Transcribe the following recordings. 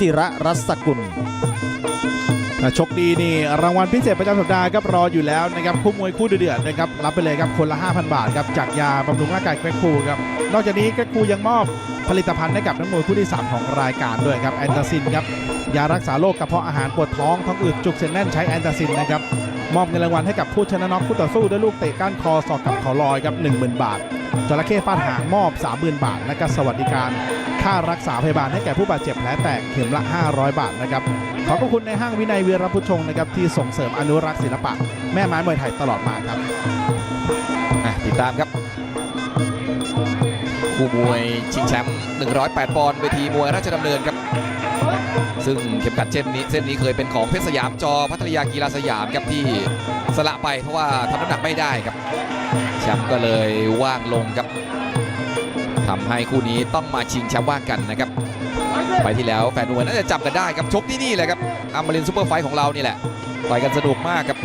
ศิระรัศกุลโชคดีนี่รางวัลพิเศษประจำสัปดาห์ครับรออยู่แล้วนะครับคู่มวยคู่เดือดนะครับรับไปเลยครับคนละ 5,000 บาทครับจากยาบำรุงร่างกายแกรคูครับนอกจากนี้แกรคูยังมอบผลิตภัณฑ์ให้กับนักมวยคู่ที่ 3 ของรายการด้วยครับแอนตาซินครับยารักษาโรคกระเพาะอาหารปวดท้องท้องอืดจุกเส้นแน่นใช้แอนตาซินนะครับมอบเงินรางวัลให้กับผู้ชนะน็อกคู่ต่อสู้ด้วยลูกเตะก้านคอศอกกับเข่าลอยครับ10,000 บาท จระเข้ฟาดหางมอบ 30,000 บาท และก็สวัสดิการค่ารักษาพยาบาลให้แก่ผู้บาดเจ็บแผลแตกเข็มละ 500 บาทนะครับขอบพระคุณในห้างวินัยเวียรพุชชงนะครับที่ส่งเสริมอนุรักษ์ศิลปะ แม่ไม้มวยไทยตลอดมาครับอะติดตามครับ คู่มวยชิงแชมป์ 108 ปอนด์เวทีมวยราชดำเนินครับ ซึ่งเข็มขัดเส้นนี้เส้นนี้เคยเป็นของเพชรสยามจอพัทยากีฬาสยามครับที่สละไปเพราะว่าทำน้ำหนักไม่ได้ครับ แชมป์ก็เลยว่างลงครับทำให้คู่นี้ต้องมาชิงแชมป์ว่างกันนะครับ ไปที่แล้วแฟนมวยน่าจะจำกันได้ครับชกที่นี่แหละครับอมรินทร์ซูเปอร์ไฟท์ของเรานี่แหละต่อยกันสนุกมากครับ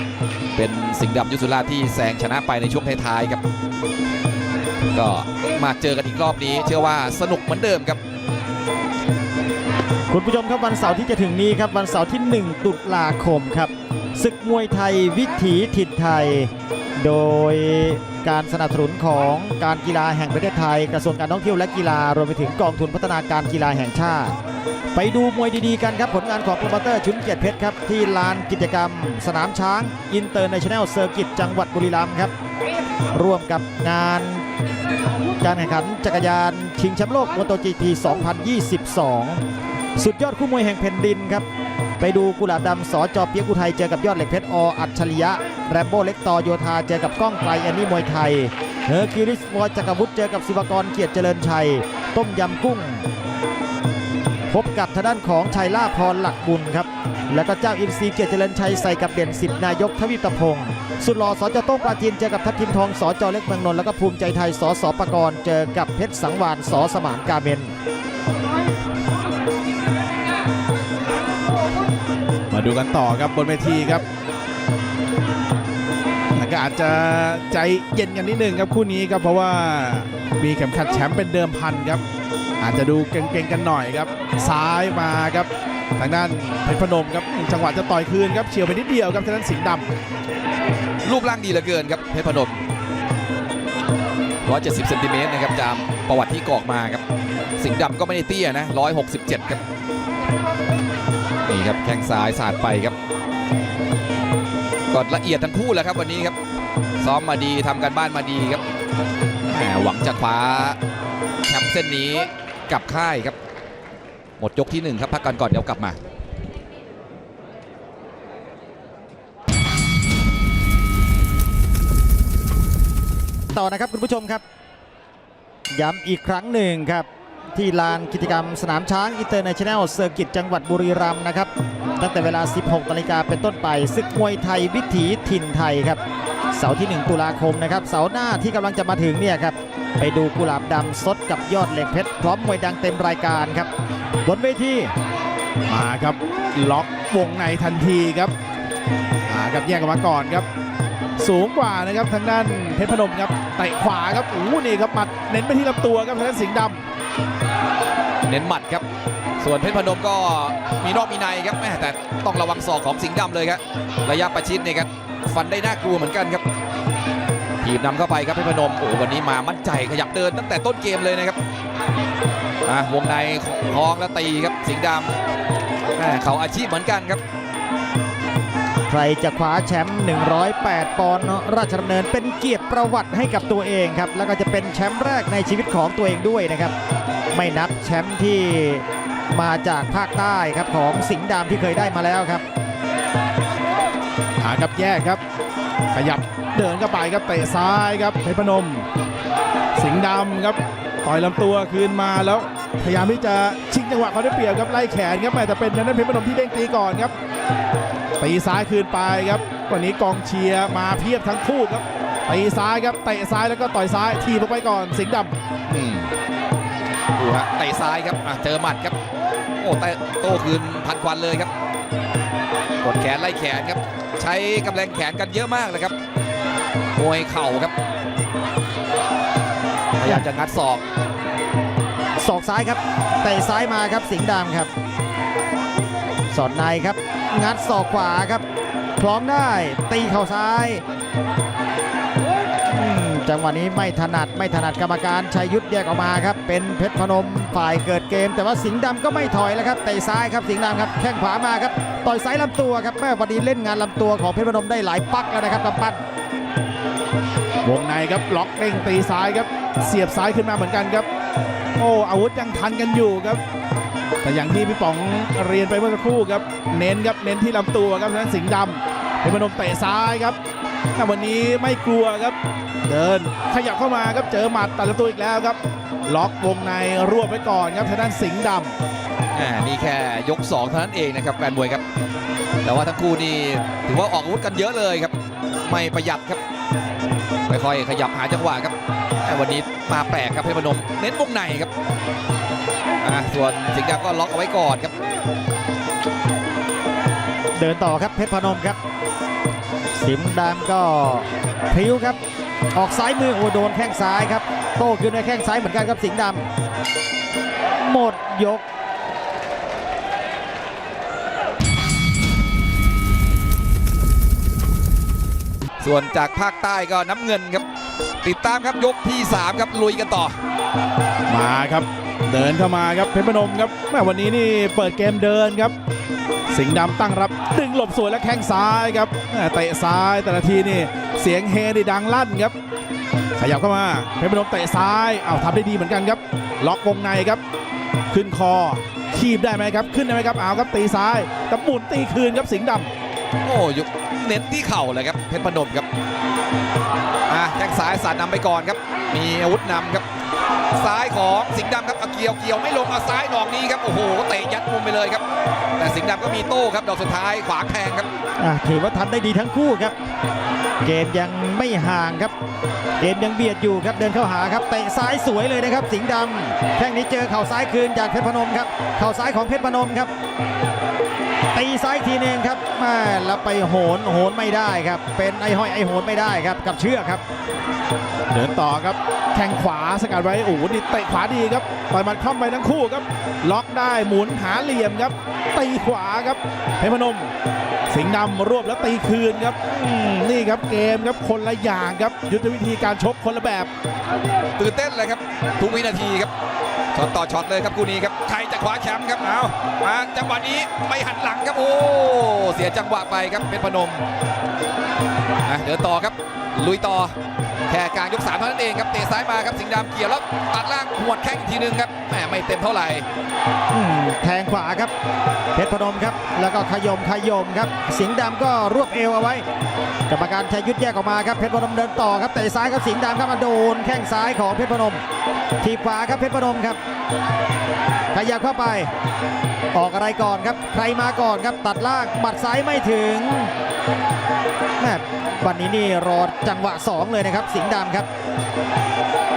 เป็นสิงห์ดำยุสุราที่แซงชนะไปในช่วงท้ายๆครับ ก็มาเจอกันอีกรอบนี้ เชื่อว่าสนุกเหมือนเดิมครับ คุณผู้ชมครับวันเสาร์ที่จะถึงนี้ครับวันเสาร์ที่ 1 ตุลาคมครับ ศึกมวยไทยวิถีถิ่นไทย โดยการสนับสนุนของการกีฬาแห่งประเทศไทย กระทรวงการท่องเที่ยวและกีฬารวมไปถึงกองทุนพัฒนาการกีฬาแห่งชาติ ไปดูมวยดีๆกันครับ ผลงานของโปรโมเตอร์ชุนเกียรติเพชรครับ ที่ลานกิจกรรม สนามช้างอินเตอร์เนชั่นแนลเซอร์กิตจังหวัดบุรีรัมย์ครับ ร่วมกับงานการแข่งขันจักรยานชิงแชมป์โลกมอเตอร์จีพี2022 สุดยอดคู่มวยแห่งแผ่นดินครับ ไปดูกุหลาบดำสอจอเปียกอุทัยเจอกับยอดเหล็กเพชรออัจฉริยะแรมโบ้เล็กต่อโยธาเจอกับก้องไกลแอนนี่มวยไทยเฮอร์คิวลิสวอจักรวุฒิเจอกับศิวกรเกียรติเจริญชัย ต้มยำกุ้ง พบกับทางด้านของชัยล่าพรหลักบุญครับ แล้วก็เจ้าอินทรีย์เกียรติเจริญชัยใส่กับเด่นสิทธินายกทวิตพงศ์สุดหล่อสจโต้งปราจีนเจอกับทัพทิมทองสจเล็กเมืองนนท์แล้วก็ภูมิใจไทยสสปกรณ์เจอกับเพชรสังวานสสมานกาเมน ดูกันต่อครับบนเวทีครับแต่ก็อาจจะใจเย็นกันนิดนึงครับคู่นี้ครับเพราะว่ามีเข็มขัดแชมป์เป็นเดิมพันครับ อาจจะดูเก่งๆกันหน่อยครับ ซ้ายมาครับทางด้านเพชรพนมครับจังหวะจะต่อยคืนครับเฉียวไปนิดเดียวครับทางด้านสิงห์ดำรูปร่างดีเหลือเกินครับเพชรพนม170เซนติเมตรนะครับจามประวัติที่กอกมาครับ สิงห์ดำก็ไม่ได้เตี้ยนะ 167 ครับ นี่ครับแข้งซ้ายสาดไปครับก็ละเอียดทั้งคู่แหละครับวันนี้ครับ ซ้อมมาดีทำกันบ้านมาดีครับแหมหวังจะคว้าแชมป์เส้นนี้กลับค่ายครับ หมดยกที่หนึ่งครับพักกันก่อนเดี๋ยวกลับมาต่อนะครับคุณผู้ชมครับ ย้ำอีกครั้งหนึ่งครับ ที่ลานกิจกรรมสนามช้างอินเตอร์เนชั่นแนลเซอร์กิตจังหวัดบุรีรัมย์นะครับ ตั้งแต่เวลา 16นาฬิกาเป็นต้นไปศึกมวยไทยวิถีถิ่นไทยครับ เสาร์ที่ 1 ตุลาคมนะครับ เสาร์หน้าที่กำลังจะมาถึงเนี่ยครับ ไปดูกุหลาบดำสดกับยอดเหล็กเพชรพร้อมมวยดังเต็มรายการครับ บนเวทีมาครับล็อกวงในทันทีครับมาครับแยกออกมาก่อนครับ สูงกว่านะครับทางด้านเพชรพนมครับเตะขวาครับโอ้โหนี่ครับหมัดเน้นไปที่ลำตัวครับทางด้านสิงห์ดำ เน้นหมัดครับ ส่วนเพชรพนมก็มีนอกมีในครับแม่แต่ต้องระวังศอกของสิงห์ดำเลยครับระยะประชิดเนี่ยครับฟันได้น่ากลัวเหมือนกันครับถีบนำเข้าไปครับเพชรพนมโอ้โหวันนี้มามั่นใจขยับเดินตั้งแต่ต้นเกมเลยนะครับอะวงในคล้องแล้วตีครับสิงห์ดำแม่เขาอาชีพเหมือนกันครับใครจะคว้าแชมป์108 ปอนด์ราชดำเนินเป็นเกียรติประวัติให้กับตัวเองครับ แล้วก็จะเป็นแชมป์แรกในชีวิตของตัวเองด้วยนะครับ ไม่นับแชมป์ที่มาจากภาคใต้ครับของสิงห์ดำที่เคยได้มาแล้วครับหาครับแยกครับ ขยับเดินเข้าไปครับเตะซ้ายครับเพชรพนม สิงห์ดำครับต่อยลำตัวคืนมาแล้วพยายามที่จะชิงจังหวะเขาได้เปรียบครับไล่แขนครับแม่แต่เป็นทางด้านเพชรพนมที่เด้งตีก่อนครับตีซ้ายคืนไปครับวันนี้กองเชียร์มาเพียบทั้งคู่ครับตีซ้ายครับเตะซ้ายแล้วก็ต่อยซ้ายทีบออกไปก่อน สิงห์ดำอืม ดูฮะเตะซ้ายครับเจอหมัดครับ โอ้แต่โต้คืนทันควันเลยครับ กดแขนไล่แขนครับ ใช้กำแรงแขนกันเยอะมากเลยครับมวยเข่าครับพยายามจะงัดศอกศอกซ้ายครับเตะซ้ายมาครับสิงห์ดำครับ สอดในครับ งัดศอกขวาครับคล้องได้ตีเข่าซ้าย จังหวะนี้ไม่ถนัดไม่ถนัดกรรมการชัยยุทธแยกออกมาครับ เป็นเพชรพนมฝ่ายเกิดเกม แต่ว่าสิงห์ดำก็ไม่ถอยแล้วครับเตะซ้ายครับสิงห์ดำครับแข้งขวามาครับต่อยซ้ายลำตัวครับแม่วันดีเล่นงานลำตัวของเพชรพนมได้หลายปักแล้วนะครับกำปั้นวงในครับล็อกเด้งตีซ้ายครับ เสียบซ้ายขึ้นมาเหมือนกันครับ โอ้อาวุธยังทันกันอยู่ครับ แต่อย่างที่พี่ป๋องเรียนไปเมื่อสักครู่ครับ เน้นครับเน้นที่ลำตัวครับฉะนั้นสิงห์ดำเป็นพนมเตะซ้ายครับแต่วันนี้ไม่กลัวครับ เดินขยับเข้ามาครับเจอหมัดตัดลำตัวอีกแล้วครับ ล็อกวงในรวบไว้ก่อนครับทางด้านสิงห์ดำอ่านี่แค่ยก2เท่านั้นเองนะครับแฟนมวยครับ แต่ว่าทั้งคู่นี่ถือว่าออกอาวุธกันเยอะเลยครับ ไม่ประหยัดครับค่อยๆขยับหาจังหวะครับแต่วันนี้มาแปลกครับเพชรพนมเน้นวงในครับอ่าส่วนสิงห์ดำก็ล็อกเอาไว้ก่อนครับ เดินต่อครับเพชรพนมครับ สิมดำก็พริ้วครับ ออกซ้ายมือโอ้โดนแข้งซ้ายครับ โต้คืนด้วยแข้งซ้ายเหมือนกันครับสิงห์ดำหมดยกส่วนจากภาคใต้ก็น้ำเงินครับ ติดตามครับยกที่ 3 ครับลุยกันต่อ มาครับ เดินเข้ามาครับเพชรพนมครับแม่วันนี้นี่เปิดเกมเดินครับ สิงห์ดำตั้งรับดึงหลบสวยและแข้งซ้ายครับเตะซ้ายแต่ละทีนี่เสียงเฮนี่ดังลั่นครับ ขยับเข้ามาเพชรพนมเตะซ้ายเอาวทำได้ดีเหมือนกันครับ ล็อกวงในครับ ขึ้นคอคีบได้ไหมครับ ขึ้นได้ไหมครับเอาครับตีซ้ายกระหมุนตีคืนครับสิงห์ดำโอ้ยเน้นที่เข่าเลยครับเพชรพนมครับอะแข้งซ้ายสาดนำไปก่อนครับ มีอาวุธนำครับ ซ้ายของสิงห์ดำครับเอาเกี่ยวเกี่ยวไม่ลงเอาซ้ายดอกนี้ครับโอ้โหเตะยัดมุมไปเลยครับ แต่สิงห์ดำก็มีโต้ครับดอกสุดท้ายขวางแทงครับอะถือว่าทำได้ดีทั้งคู่ครับ เกมยังไม่ห่างครับ เกมยังเบียดอยู่ครับเดินเข้าหาครับเตะซ้ายสวยเลยนะครับ สิงห์ดำแข้งนี้เจอเข่าซ้ายคืนจากเพชรพนมครับเข่าซ้ายของเพชรพนมครับตีซ้ายทีนึงครับมา แล้วไปโหนโหนไม่ได้ครับ เป็นไอ้ห้อยไอ้โหนไม่ได้ครับกับเชือกครับ เดินต่อครับแข้งขวาสกัดไว้โอ้โหนี่เตะขวาดีครับต่อยมัดคล่อมไปทั้งคู่ครับ ล็อกได้หมุนหาเหลี่ยมครับ ตีขวาครับเพชรพนม สิงห์ดำรวบแล้วตีคืนครับนี่ครับเกมครับคนละอย่างครับยุทธวิธีการชกคนละแบบ ตื่นเต้นเลยครับทุกวินาทีครับ ช็อตต่อช็อตเลยครับคู่นี้ครับใครจะคว้าแชมป์ครับเอามาจังหวะนี้ไม่หันหลังครับโอ้เสียจังหวะไปครับเพชรพนมอะเดินต่อครับลุยต่อแค่กลางยกสามเท่านั้นเองครับเตะซ้ายมาครับสิงห์ดำเกี่ยวแล้วตัดล่างหวดแข้งทีนึงครับแหมไม่เต็มเท่าไหร่แทงขวาครับเพชรพนมครับ แล้วก็ขยมขยมครับ สิงห์ดำก็รวบเอวเอาไว้กรรมการชัยยุทธแยกออกมาครับเพชรพนมเดินต่อครับเตะซ้ายครับสิงห์ดำครับมาโดนแข้งซ้ายของเพชรพนม ทีขวาครับเพชรพนมครับขยับเข้าไปออกอะไรก่อนครับ ใครมาก่อนครับตัดล่างหมัดซ้ายไม่ถึง แม่วันนี้นี่รอจังหวะสองเลยนะครับ สิงห์ดำครับ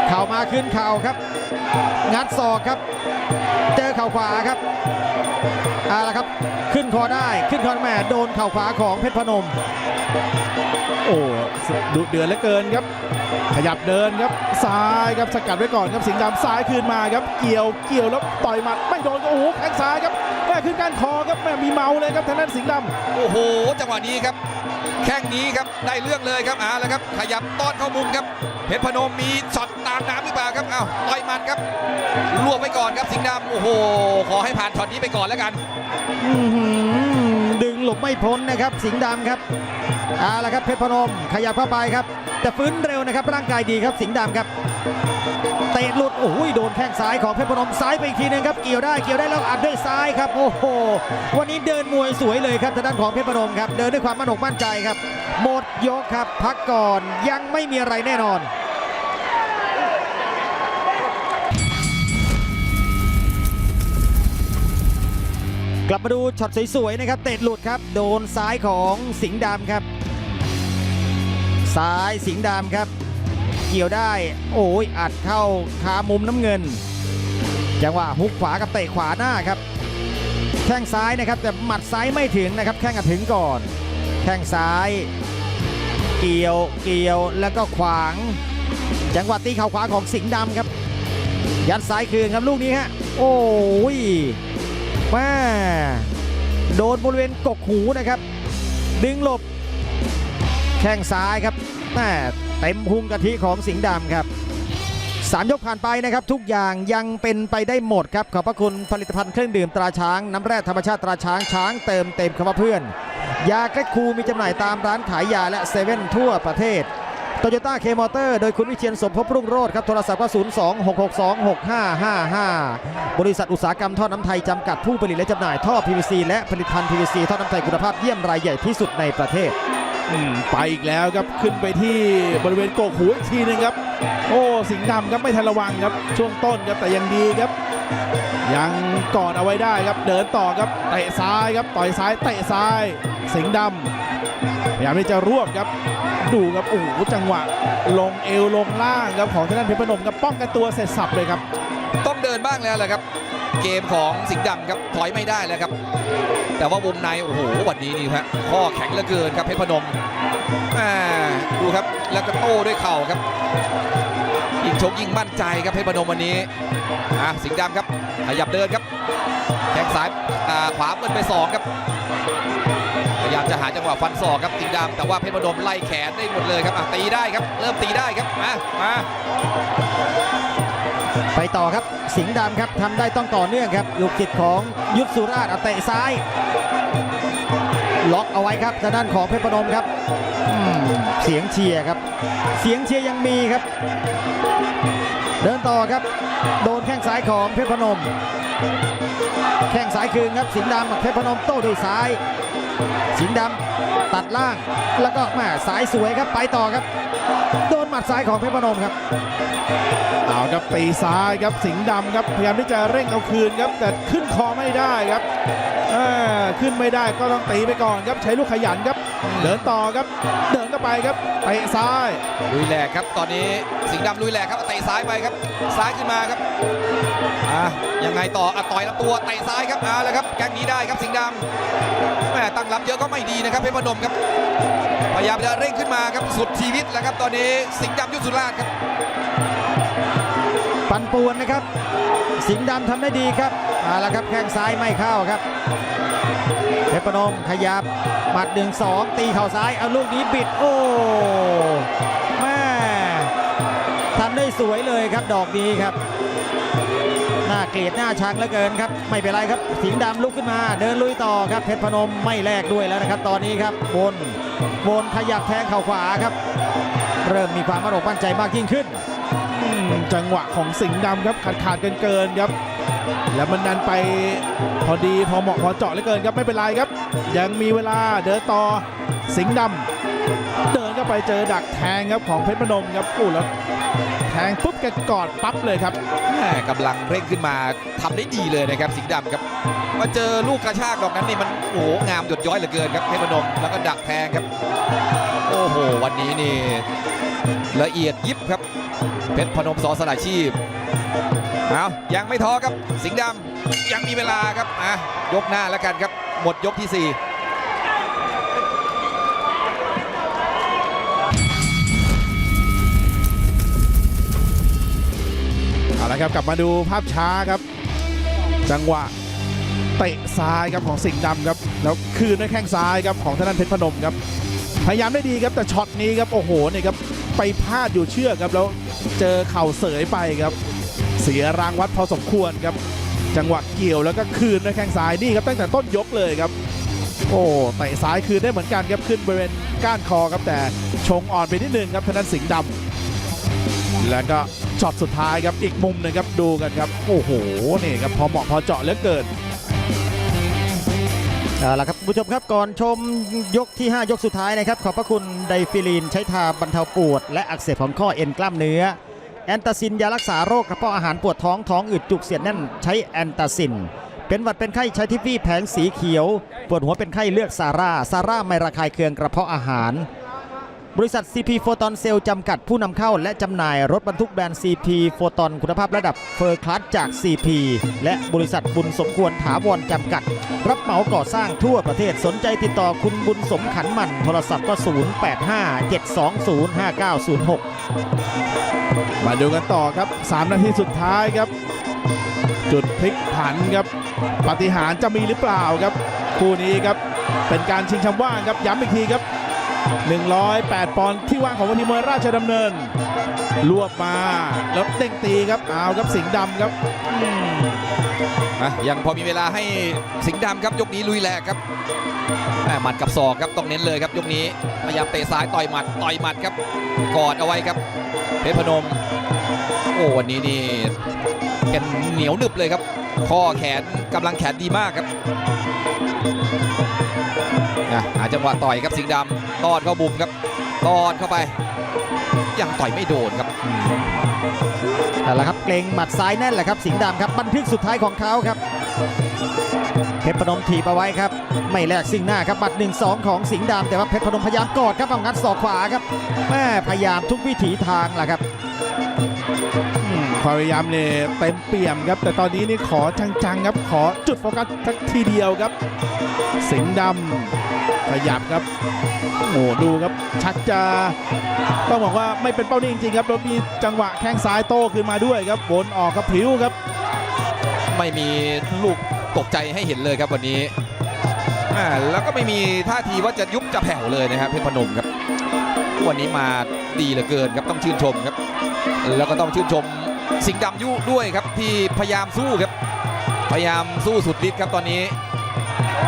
เข่ามาขึ้นเข่าครับ งัดศอกครับ เจอเข่าขวาครับเอาละครับ ขึ้นคอได้ขึ้นคอแม่โดนเข่าขวาของเพชรพนม โอ้ดุเดือดเหลือเกินครับ ขยับเดินครับซ้ายครับสกัดไว้ก่อนครับสิงห์ดำซ้ายคืนมาครับ เกี่ยวเกี่ยวแล้วต่อยหมัดไม่โดนโอ้โหแข้งซ้ายครับ ขึ้นก้านคอครับแม่มีเมาเลยครับทางด้านสิงห์ดำโอ้โห จังหวะนี้ครับ แข้งนี้ครับได้เรื่องเลยครับเอาละครับ ขยับต้อนเข้ามุมครับเพชรพนมมีช็อตตามน้ำหรือเปล่าครับอ้าวต่อยหมันครับรวบไปก่อนครับสิงห์ดำโอ้โห ขอให้ผ่านช็อตนี้ไปก่อนแล้วกันอื้อหือดึงหลบไม่พ้นนะครับ สิงห์ดำครับเอาละครับเพชรพนมขยับเข้าไปครับแต่ฟื้นเร็วนะครับร่างกายดีครับสิงห์ดำครับ เตะหลุดโอ้โหโดนแข้งซ้ายของเพชรพนมซ้ายไปอีกทีหนึงครับเกี่ยวได้เกี่ยวได้แล้วอัดด้วยซ้ายครับโอ้โหวันนี้เดินมวยสวยเลยครับทางด้านของเพชรพนมครับเดินด้วยความมั่นอกมั่นใจครับ หมดยกครับพักก่อนยังไม่มีอะไรแน่นอนกลับมาดูช็อตสวยๆนะครับเตะหลุดครับโดนซ้ายของสิงห์ดำครับ ซ้ายสิงห์ดำครับ เกี่ยวได้ โอ้ยอัดเข้าคามุมน้ำเงิน จังหวะฮุกขวากับเตะขวาหน้าครับ แข้งซ้ายนะครับแต่หมัดซ้ายไม่ถึงนะครับ แข้งอะถึงก่อน แข้งซ้าย เกี่ยวเกี่ยวแล้วก็ขวาง จังหวะตีเข่าขวาของสิงห์ดำครับ ยัดซ้ายคืนครับลูกนี้ฮะโอ้ยแม่โดนบริเวณกกหูนะครับ ดึงหลบ แข้งซ้ายครับแม่ เต็มพุงกะทิของสิงห์ดำครับสามยกผ่านไปนะครับ ทุกอย่างยังเป็นไปได้หมดครับ ขอบพระคุณผลิตภัณฑ์เครื่องดื่มตราช้าง น้ำแร่ธรรมชาติตราช้างช้างเติมเต็มคำว่าเพื่อน ยาแคลคูมีจำหน่ายตามร้านขายยาและเซเว่นทั่วประเทศโตโยต้าเคมอเตอร์โดยคุณวิเชียนสมภพรุ่งโรจน์ครับ โทรศัพท์ก็ 0 2 6 6 2 6 5 5 5 บริษัทอุตสาหกรรมท่อน้ำไทย จำกัดผู้ผลิตและจำหน่ายท่อ PVC และผลิตภัณฑ์ PVC ท่อน้ำไทยคุณภาพเยี่ยมรายใหญ่ที่สุดในประเทศ ไปอีกแล้วครับขึ้นไปที่บริเวณโกกหูอีกทีหนึงครับ โอ้สิงห์ดำครับไม่ทันระวังครับ ช่วงต้นครับแต่ยังดีครับ ยังกอดเอาไว้ได้ครับ เดินต่อครับเตะซ้ายครับต่อยซ้ายเตะซ้าย สิงห์ดำพยายามที่จะรวบครับ ดูครับโอ้โหจังหวะ ลงเอวลงล่างครับของทางด้านเพชรพนมครับป้องกันตัวเสร็จสับเลยครับ ต้องเดินบ้างแล้วแหละครับ เกมของสิงห์ดำครับถอยไม่ได้แล้วครับ แต่ว่าวงในโอ้โหวันนี้นี่ฮะข้อแข็งเหลือเกินครับเพชรพนมดูครับแล้วก็โต้ด้วยเข่าครับยิ่งชกยิ่งมั่นใจครับเพชรพนมวันนี้อะสิงห์ดำครับขยับเดินครับแข้งซ้ายาขวาเปิดไปสองครับพยายามจะหาจังหวะฟันศอกครับสิงห์ดำแต่ว่าเพชรพนมไล่แขนได้หมดเลยครับตีได้ครับ เริ่มตีได้ครับมามา ไปต่อครับสิงห์ดำครับทำได้ต้องต่อเนื่องครับลูกจิตของยุทธสุราชเอาเตะซ้าย ล็อกเอาไว้ครับทางด้านของเพชรพนมครับเสียงเชียร์ครับ เสียงเชียร์ยังมีครับ เดินต่อครับ โดนแข้งซ้ายของเพชรพนม แข้งซ้ายคืนครับ สิงห์ดำเพชรพนมโต้ด้วยซ้าย สิงห์ดำ ตัดล่างแล้วก็แม่สายสวยครับไปต่อครับ โดนหมัดซ้ายของเพชรพนมครับเอาครับตีซ้ายครับสิงห์ดำครับพยายามที่จะเร่งเอาคืนครับแต่ขึ้นคอไม่ได้ครับเขึ้นไม่ได้ก็ต้องตีไปก่อนครับใช้ลูกขยันครับ เดินต่อครับ เดินเข้าไปครับเตะซ้ายลุยแหลกครับ ตอนนี้สิงห์ดำลุยแหลกครับเตะซ้ายไปครับ ซ้ายขึ้นมาครับอะยังไงต่ออะต่อยลำตัวเตะซ้ายครับเอาเลยครับแกงนี้ได้ครับสิงห์ดำแม่ตั้งรับเยอะก็ไม่ดีนะครับเพชรพนมครับพยายามจะเร่งขึ้นมาครับสุดชีวิตแล้วครับตอนนี้สิงห์ดำยุทธสุราชครับปันป่วนนะครับ สิงห์ดำทำได้ดีครับเอาละครับแข้งซ้ายไม่เข้าครับ เพชรพนมขยับหมัดหนึ่งสองตีเข่าซ้ายเอาลูกนี้บิดโอ้แม่ทำได้สวยเลยครับดอกนี้ครับหน้าเกลียดหน้าชังเหลือเกินครับ ไม่เป็นไรครับสิงห์ดำลุกขึ้นมาเดินลุยต่อครับเพชรพนมไม่แลกด้วยแล้วนะครับ ตอนนี้ครับวนวนขยับแทงเข่าขวาครับ เริ่มมีความมั่นอกมั่นใจมากยิ่งขึ้น จังหวะของสิงห์ดำครับขาดขาดเกินเกินครับ แล้วมันดันไปพอดีพอเหมาะพอเจาะเหลือเกินครับไม่เป็นไรครับ ยังมีเวลาเดินต่อสิงห์ดำเดินเข้าไปเจอดักแทงครับของเพชรพนมครับอู้แล้วแทงปุ๊บแกกอดปั๊บเลยครับแม่กำลังเร่งขึ้นมาทำได้ดีเลยนะครับ สิงห์ดำครับ มาเจอลูกกระชากดอกนั้นนี่มันโอ้โหงามหยดย้อยเหลือเกินครับเพชรพนมแล้วก็ดักแทงครับ โอ้โหวันนี้นี่ละเอียดยิบครับเพชรพนมสอสลายชีพ เอายังไม่ท้อครับ สิงห์ดำยังมีเวลาครับอะยกหน้าแล้วกันครับ หมดยกที่สี่เอาละครับกลับมาดูภาพช้าครับ จังหวะเตะซ้ายครับของสิงห์ดำครับแล้วคืนด้วยแข้งซ้ายครับของธนันเพชรพนมครับพยายามได้ดีครับแต่ช็อตนี้ครับโอ้โหนี่ครับไปพลาดอยู่เชือกครับแล้วเจอเข่าเสยไปครับ สียรางวัดพอสมควรครับ จังหวะเกี่ยวแล้วก็คืนด้วยแข้งซ้ายนี่ครับตั้งแต่ต้นยกเลยครับ โอ้เตะซ้ายคืนได้เหมือนกันครับขึ้นบริเวณก้านคอครับแต่ชงอ่อนไปนิดนึงครับธนันสิงห์ดำแล้วก็ช็อตสุดท้ายครับอีกมุมหนึงครับดูกันครับโอ้โหนี่ครับพอเหมาะพอเจาะเหลือเกินเอาละครับผู้ชมครับก่อนชมยกที่ 5 ยกสุดท้ายนะครับ ขอบพระคุณไดฟิลีนใช้ทาบรรเทาปวด และอักเสบของข้อเอ็นกล้ามเนื้อ แอนตาซินยารักษาโรคกระเพาะอาหารปวดท้องท้องอืดจุกเสียดแน่นใช้แอนตาซิน เป็นหวัดเป็นไข้ใช้ทิฟฟี่แผงสีเขียว ปวดหัวเป็นไข้เลือกซาร่าซาร่าไม่ระคายเคืองกระเพาะอาหาร บริษัท CP โฟตอนเซลจำกัดผู้นำเข้าและจำหน่ายรถบรรทุกแบรนด์ CP โฟตอนคุณภาพระดับเฟอร์คลัสจาก CP และบริษัทบุญสมควรถาวรจำกัด รับเหมาก่อสร้างทั่วประเทศสนใจติดต่อคุณบุญสมขันมันโทรศัพท์ก็ 0857205906 มาดูกันต่อครับ 3 นาทีสุดท้ายครับ จุดพลิกผันครับ ปฏิหารจะมีหรือเปล่าครับ คู่นี้ครับเป็นการชิงแชมป์ว่างครับย้ำอีกทีครับ 108 ปอนด์ที่ว่างของวันทีมวยราชดำเนิน รวบมาแล้วเด้งตีครับเอาครับสิงห์ดำครับอืมอะยังพอมีเวลาให้สิงห์ดำครับยกนี้ลุยแหลกครับหมัดกับศอกครับต้องเน้นเลยครับยกนี้พยายามเตะซ้ายต่อยหมัดต่อยหมัดครับกอดเอาไว้ครับเพชรพนม โอ้วันนี้นี่แกนเหนียวหนึบเลยครับข้อแขนกำลังแขนดีมากครับนะหาจังหวะต่อยครับสิงห์ดำตอดเข้าบุมครับตอดเข้าไป ยังต่อยไม่โดนครับแต่ละครับเกรงหมัดซ้ายแน่นแหละครับสิงห์ดำครับบันทึกสุดท้ายของเขาครับเพชรพนมถีบเอาไว้ครับ ไม่แลกสิ่งหน้าครับบัด1 2 ของสิงห์ดำแต่ว่าเพชรพนมพยายามกอดครับเอางัดศอกขวาครับแม่พยายามทุกวิถีทางแหละครับ ความพยายามเนี่ยเต็มเปี่ยมครับ แต่ตอนนี้นี่ขอจังๆครับ ขอจุดโฟกัสสักทีเดียวครับ สิงห์ดำขยับครับโอ้โหดูครับ ชักจะต้องบอกว่าไม่เป็นเป้านิ่งจริงๆครับแล้วมีจังหวะแข้งซ้ายโต้ขึ้นมาด้วยครับวนออกกับพริ้วครับ ไม่มีลูกตกใจให้เห็นเลยครับวันนี้อ่าแล้วก็ไม่มีท่าทีว่าจะยุบจะแผ่วเลยนะครับเพชรพนมครับ วันนี้มาดีเหลือเกินครับต้องชื่นชมครับ แล้วก็ต้องชื่นชม สิงห์ดำยุด้วยครับที่พยายามสู้ครับ พยายามสู้สุดฤทธิ์ครับตอนนี้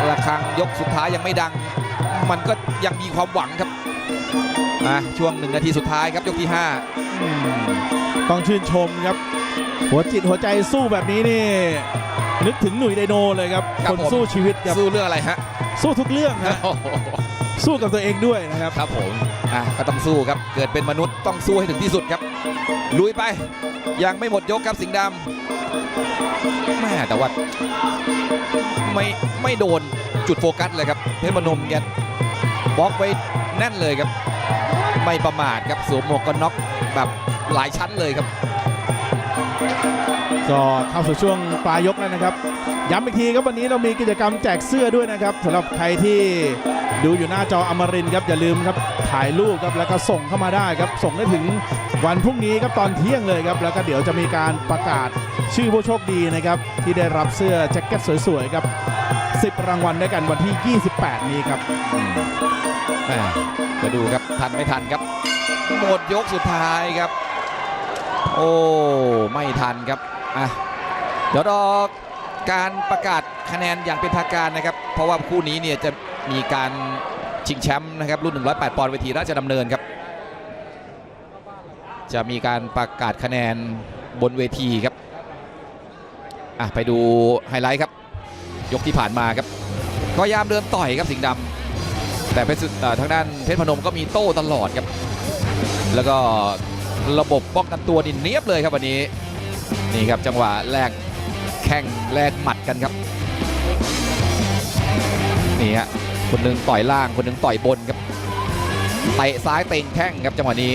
ระฆังยกสุดท้ายยังไม่ดัง มันก็ยังมีความหวังครับอะช่วงหนึ่งนาทีสุดท้ายครับยกที่ห้าอืมต้องชื่นชมครับ หัวจิตหัวใจสู้แบบนี้นี่ นึกถึงหนุ่ยไดโนเลยครับคนสู้ชีวิตครับสู้เรื่องอะไรฮะสู้ทุกเรื่องฮะโอ้โหสู้กับตัวเองด้วยนะครับ ครับผมอะก็ต้องสู้ครับ เกิดเป็นมนุษย์ต้องสู้ให้ถึงที่สุดครับ ลุยไป ยังไม่หมดยกครับสิงห์ดำแม่แต่ว่าไม่ไม่โดนจุดโฟกัสเลยครับเพชรพนมแกบล็อกไว้แน่นเลยครับ ไม่ประมาทครับสวมหมวกกันน็อกแบบหลายชั้นเลยครับ ก็เข้าสู่ช่วงปลายยกแล้วนะครับ ย้ำอีกทีครับวันนี้เรามีกิจกรรมแจกเสื้อด้วยนะครับสำหรับใครที่ดูอยู่หน้าจออมรินครับอย่าลืมครับถ่ายรูปครับแล้วก็ส่งเข้ามาได้ครับส่งได้ถึงวันพรุ่งนี้ครับตอนเที่ยงเลยครับแล้วก็เดี๋ยวจะมีการประกาศชื่อผู้โชคดีนะครับที่ได้รับเสื้อแจ็คเก็ตสวยๆครับ10 รางวัลด้วยกันวันที่ 28 นี้ครับจะดูครับทันไม่ทันครับหมดยกสุดท้ายครับ โอ้ ไม่ทันครับอะเดี๋ยวรอ การประกาศคะแนนอย่างเป็นทางการนะครับ เพราะว่าคู่นี้เนี่ยจะมีการชิงแชมป์นะครับรุ่น 108 ปอนด์เวทีราชดำเนินครับ จะมีการประกาศคะแนนบนเวทีครับอะไปดูไฮไลท์ครับ ยกที่ผ่านมาครับก็พยายามเดินต่อยครับสิงห์ดำแต่เพชรทางด้านเพชรพนมก็มีโต้ตลอดครับ แล้วก็ระบบป้องกันตัวนี่เนียบเลยครับวันนี้นี่ครับจังหวะแลก ข้งแลกหมัดกันครับนี่ฮะคนหนึ่งต่อยล่างคนหนึ่งต่อยบนครับเตะซ้ายเตะแข้งครับจังหวะนี้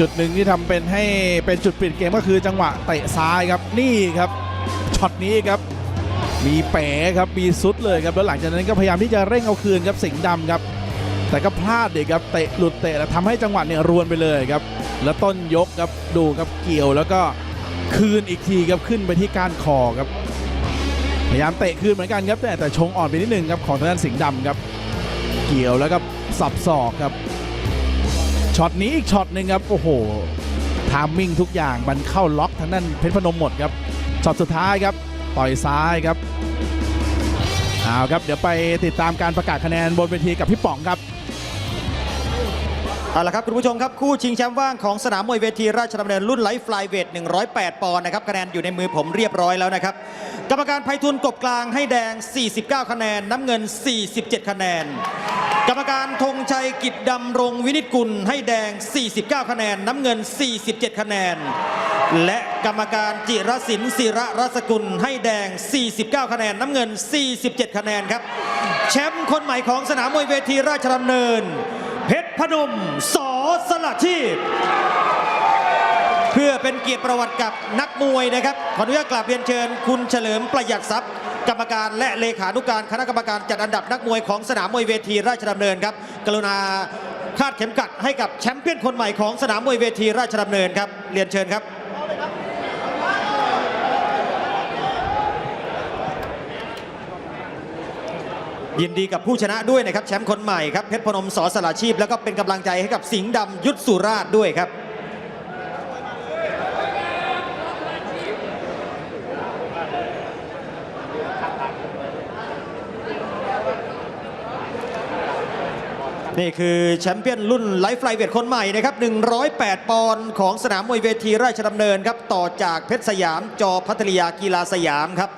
จุดหนึ่งที่ทำเป็นให้เป็นจุดปลี่ยนเกมก็คือจังหวะเตะซ้ายครับนี่ครับช็อตนี้ครับมีเป๋ครับมีซุดเลยครับแล้วหลังจากนั้นก็พยายามที่จะเร่งเอาคืนครับสิงห์ดำครับ แต่ก็พลาดเด็กครับเตะหลุดเตะแล้วทำให้จังหวะเนี่ยรวนไปเลยครับ แล้วต้นยกครับดูครับเกี่ยวแล้วก็ คืนอีกทีครับขึ้นไปที่ก้านคอครับ พยายามเตะคืนเหมือนกันครับ แต่แต่ชงอ่อนไปนิดนึงครับของทางด้านสิงห์ดำครับ เกี่ยวแล้วก็สับศอกครับช็อตนี้อีกช็อตหนึ่งครับโอ้โหทามมิ่งทุกอย่างมันเข้าล็อกทางด้านเพชรพนมหมดครับช็อตสุดท้ายครับต่อยซ้ายครับเอาครับเดี๋ยวไปติดตามการประกาศคะแนนบนเวทีกับพี่ป๋องครับ เอาละครับคุณผู้ชมครับคู่ชิงแชมป์ว่างของสนามมวยเวทีราชดำเนินรุ่นไลฟ์ฟลายเวท 108 ปอนด์นะครับคะแนนอยู่ในมือผมเรียบร้อยแล้วนะครับกรรมการไพฑูรย์กบกลางให้แดง 49 คะแนน น้ำเงิน 47 คะแนน กรรมการธงชัยกิจดำรงวินิจกุลให้แดง 49 คะแนน น้ำเงิน 47 คะแนน และกรรมการจิรศิลป์ศิระรัศกุลให้แดง 49 คะแนน น้ำเงิน 47 คะแนนครับแชมป์คนใหม่ของสนามมวยเวทีราชดำเนิน เพชรพนมสอสละชีพ เพื่อเป็นเกียรติประวัติกับนักมวยนะครับ ขออนุญาตกราบเรียนเชิญ คุณเฉลิมประหยัดทรัพย์ กรรมการและเลขานุการคณะกรรมการจัดอันดับนักมวยของสนามมวยเวทีราชดำเนินครับ กรุณาคาดเข็มกัดให้กับแชมป์เปี้ยนคนใหม่ของสนามมวยเวทีราชดำเนินครับเรียนเชิญครับ ยินดีกับผู้ชนะด้วยนะครับแชมป์คนใหม่ครับเพชรพนมสอสลาชีพ แล้วก็เป็นกำลังใจให้กับสิงห์ดำยุทธสุราชด้วยครับนี่คือแชมเปี้ยนรุ่นไลฟ์ไฟเวทคนใหม่นะครับ 108 ปอนด์ของสนามมวยเวทีราชดำเนินครับ ต่อจากเพชรสยามจอพัทยากีฬาสยามครับ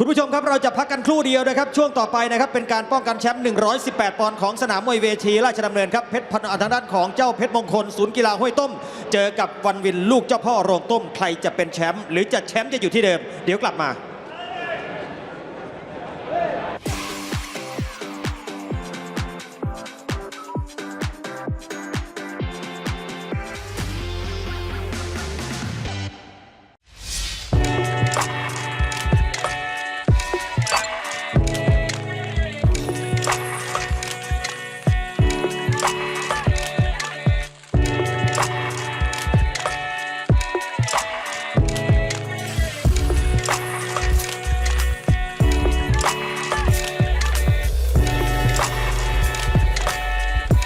คุณผู้ชมครับเราจะพักกันครู่เดียวนะครับ ช่วงต่อไปนะครับเป็นการป้องกันแชมป์ 118 ปอนด์ของสนามมวยเวทีราชดำเนินครับเพชรพันธุ์ทางด้านของเจ้าเพชรมงคลศูนย์กีฬาห้วยต้ม เจอกับวันวินลูกเจ้าพ่อโรงต้ม ใครจะเป็นแชมป์หรือจะแชมป์จะอยู่ที่เดิม เดี๋ยวกลับมา